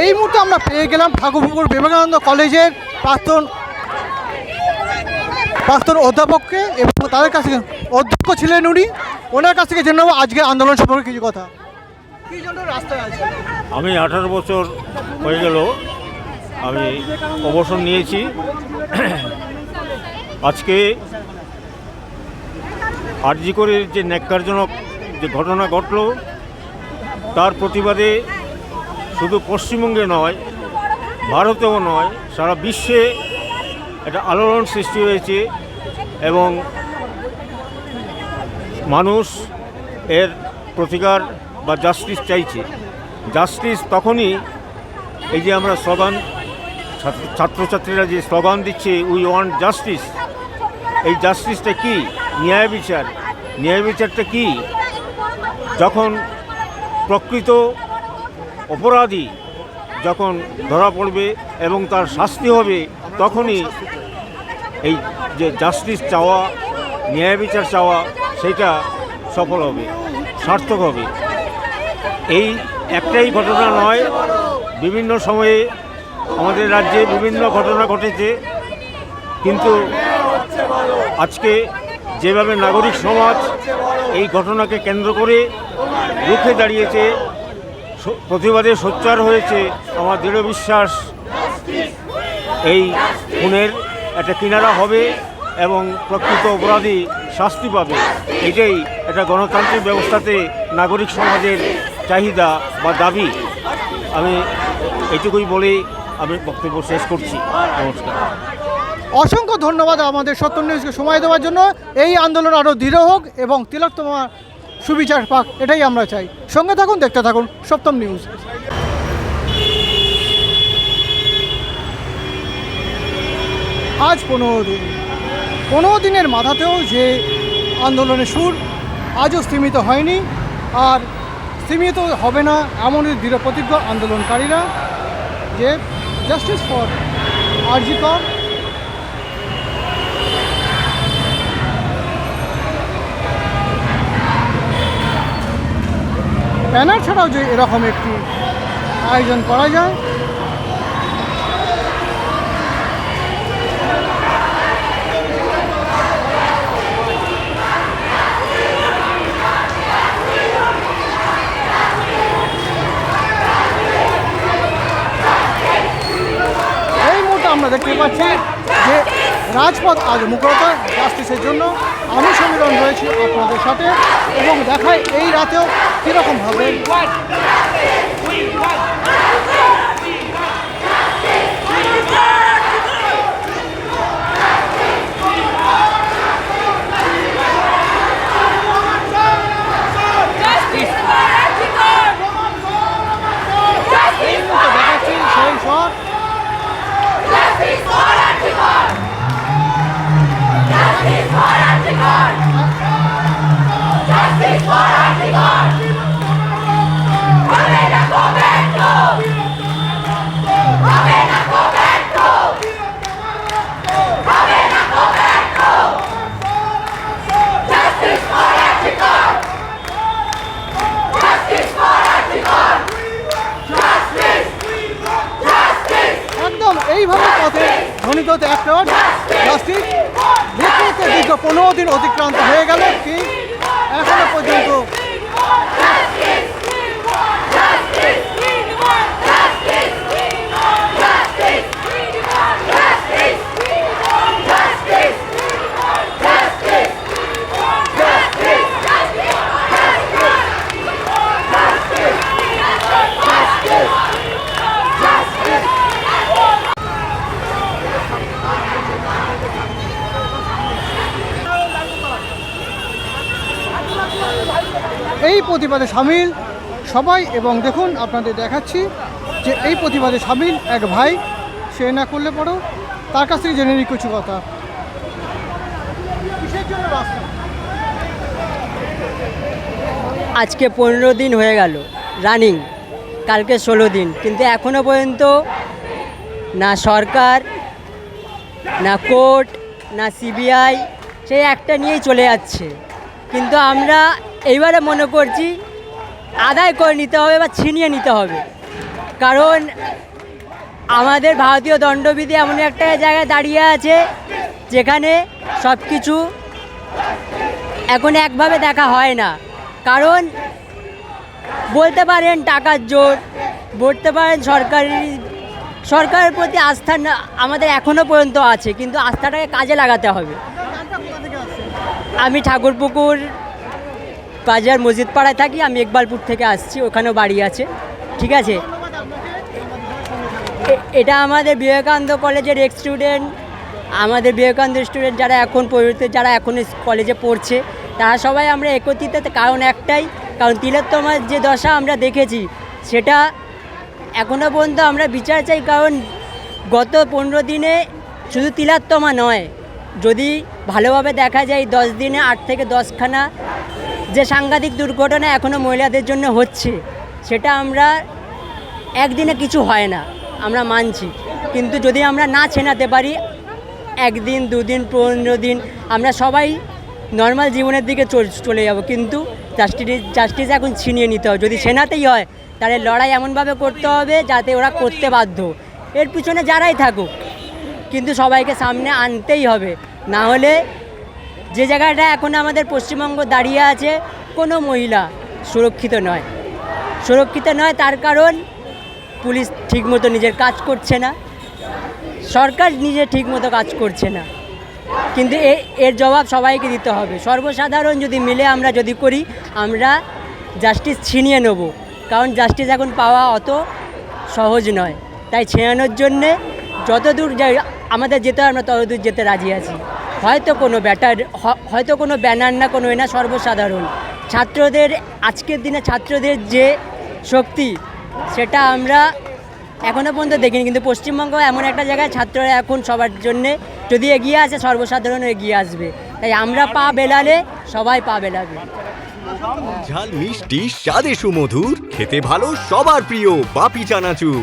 এই মুহূর্তে আমরা পেয়ে গেলাম ঠাকুরপুকুর বিবেকানন্দ কলেজের প্রাক্তন প্রাক্তন অধ্যাপককে এবং তাদের কাছ থেকে অধ্যক্ষ ছিলেন উনি। ওনার কাছ থেকে জেনে নেব আজকের আন্দোলন সম্পর্কে কিছু কথা। আমি আঠারো বছর হয়ে গেল। আমি অবসর নিয়েছি। আজকে আরজি করে যে ন্যাক্কারজনক যে ঘটনা ঘটল, তার প্রতিবাদে শুধু পশ্চিমবঙ্গে নয়, ভারতেও নয়, সারা বিশ্বে একটা আলোড়ন সৃষ্টি হয়েছে এবং মানুষ এর প্রতিকার বা জাস্টিস চাইছে। জাস্টিস তখনই এই যে আমরা স্লোগান, ছাত্র- ছাত্রছাত্রীরা যে স্লোগান দিচ্ছে উই ওয়ান্ট জাস্টিস এই জাস্টিসটা কি? ন্যায় বিচার। ন্যায় বিচারটা কি? যখন প্রকৃত অপরাধী যখন ধরা পড়বে এবং তার শাস্তি হবে, তখনই এই যে জাস্টিস চাওয়া, ন্যায় বিচার চাওয়া, সেটা সফল হবে, সার্থক হবে। এই একটাই ঘটনা নয়, বিভিন্ন সময়ে আমাদের রাজ্যে বিভিন্ন ঘটনা ঘটেছে। কিন্তু আজকে যেভাবে নাগরিক সমাজ এই ঘটনাকে কেন্দ্র করে রুখে দাঁড়িয়েছে প্রতিবাদে সোচ্চার হয়েছে আমার দৃঢ় বিশ্বাস। এই খুনের একটা কিনারা হবে এবং প্রকৃত অপরাধী শাস্তি পাবে। এটাই একটা গণতান্ত্রিক ব্যবস্থাতে নাগরিক সমাজের চাহিদা বা দাবি। আমি এটুকুই বলেই আমি বক্তব্য শেষ করছি। নমস্কার। অসংখ্য ধন্যবাদ আমাদের সত্য নিউজকে সময় দেওয়ার জন্য। এই আন্দোলন আরও দৃঢ় হোক এবং তিলকতমা সুবিচার পাক, এটাই আমরা চাই। সঙ্গে থাকুন, দেখতে থাকুন, সপ্তম নিউজ। আজ পনেরো দিন। পনেরো দিনের মাথাতেও যে আন্দোলনের সুর আজও স্থিমিত হয়নি, আর স্থিমিত হবে না এমনই দৃঢ় প্রতিজ্ঞ আন্দোলনকারীরা যে জাস্টিস ফর আরজিকর ব্যানার ছাড়াও যে এরকম একটি আয়োজন করা যায়। আমরা দেখতে পাচ্ছি যে রাজপথ আজ মুখরতা জাস্টিসের জন্য আমি সমীরণ রয়েছি আপনাদের সাথে এবং দেখায় এই রাতেও কীরকমভাবে এইভাবে পথে ধ্বনিত হতে একটা জাস্টিস দেখতে দেখতে দীর্ঘ পনেরো দিন অতিক্রান্ত হয়ে গেল। কি? এখনও পর্যন্ত এই প্রতিবাদে সামিল সবাই এবং দেখুন আপনাদের দেখাচ্ছি যে এই প্রতিবাদে সামিল এক ভাই, সে না করলে পরেও তার কাছ থেকে জেনে নিই কিছু কথা। আজকে পনেরো দিন হয়ে গেল রানিং কালকে ষোলো দিন, কিন্তু এখনও পর্যন্ত না সরকার, না কোর্ট, না সিবিআই সেই একটা নিয়েই চলে যাচ্ছে। কিন্তু আমরা এইবারে মনে করছি আদায় করে নিতে হবে বা ছিনিয়ে নিতে হবে। কারণ আমাদের ভারতীয় দণ্ডবিধি এমন একটা জায়গায় দাঁড়িয়ে আছে যেখানে সব কিছু এখন একভাবে দেখা হয় না। কারণ বলতে পারেন টাকার জোর, বলতে পারেন সরকারি, সরকারের প্রতি আস্থা আমাদের এখনও পর্যন্ত আছে, কিন্তু আস্থাটাকে কাজে লাগাতে হবে। আমি ঠাকুরপুকুর বাজার মসজিদ পাড়ায় থাকি, আমি ইকবালপুর থেকে আসছি, ওখানেও বাড়ি আছে, ঠিক আছে? এটা আমাদের বিবেকানন্দ কলেজের এক্স স্টুডেন্ট আমাদের বিবেকানন্দ স্টুডেন্ট যারা এখন পরিবর্তে যারা এখন কলেজে পড়ছে, তারা সবাই আমরা একত্রিত, কারণ একটাই, কারণ তিলোত্তমার যে দশা আমরা দেখেছি, সেটা এখনও পর্যন্ত আমরা বিচার চাই, কারণ গত পনেরো দিনে শুধু তিলাত্তমা নয় যদি ভালোভাবে দেখা যায় দশ দিনে আট থেকে দশখানা যে সাংঘাতিক দুর্ঘটনা এখনও মহিলাদের জন্য হচ্ছে, সেটা আমরা একদিনে কিছু হয় না, আমরা মানছি। কিন্তু যদি আমরা না ছেনাতে পারি, একদিন, দুদিন, পনেরো দিন, আমরা সবাই নর্মাল জীবনের দিকে চল- যাব। কিন্তু জাস্টিস জাস্টিস এখন ছিনিয়ে নিতে হবে। যদি সেনাতেই হয়, তাহলে লড়াই এমনভাবে করতে হবে যাতে ওরা করতে বাধ্য। এর পিছনে যারাই থাকুক কিন্তু সবাইকে সামনে আনতেই হবে। না হলে যে জায়গাটা এখন আমাদের পশ্চিমবঙ্গ দাঁড়িয়ে আছে, কোনো মহিলা সুরক্ষিত নয়। সুরক্ষিত নয় তার কারণ পুলিশ ঠিকমতো নিজের কাজ করছে না। সরকার নিজে ঠিকমতো কাজ করছে না। কিন্তু এ, এর জবাব সবাইকে দিতে হবে। সর্বসাধারণ যদি মিলে আমরা যদি করি, আমরা জাস্টিস ছিনিয়ে নেব। কারণ জাস্টিস এখন পাওয়া অত সহজ নয়। তাই ছেড়ানোর জন্যে যতদূর যাই আমাদের যেতে আমরা তত দূর যেতে রাজি আছি। হয়তো কোনো ব্যাটার হয়তো কোনো ব্যানার না, কোনো না, সর্বসাধারণ। ছাত্রদের, আজকের দিনে ছাত্রদের যে শক্তি, সেটা আমরা এখনও পর্যন্ত দেখিনি। কিন্তু পশ্চিমবঙ্গ এমন একটা জায়গায় ছাত্ররা এখন সবার জন্যে যদি এগিয়ে আসে সর্বসাধারণ এগিয়ে আসবে। তাই আমরা পা বেলালে, সবাই পা বেলাবে। ঝাল মিষ্টি, স্বাদে সুমধুর, খেতে ভালো, সবার প্রিয়, বাপি চানাচুর।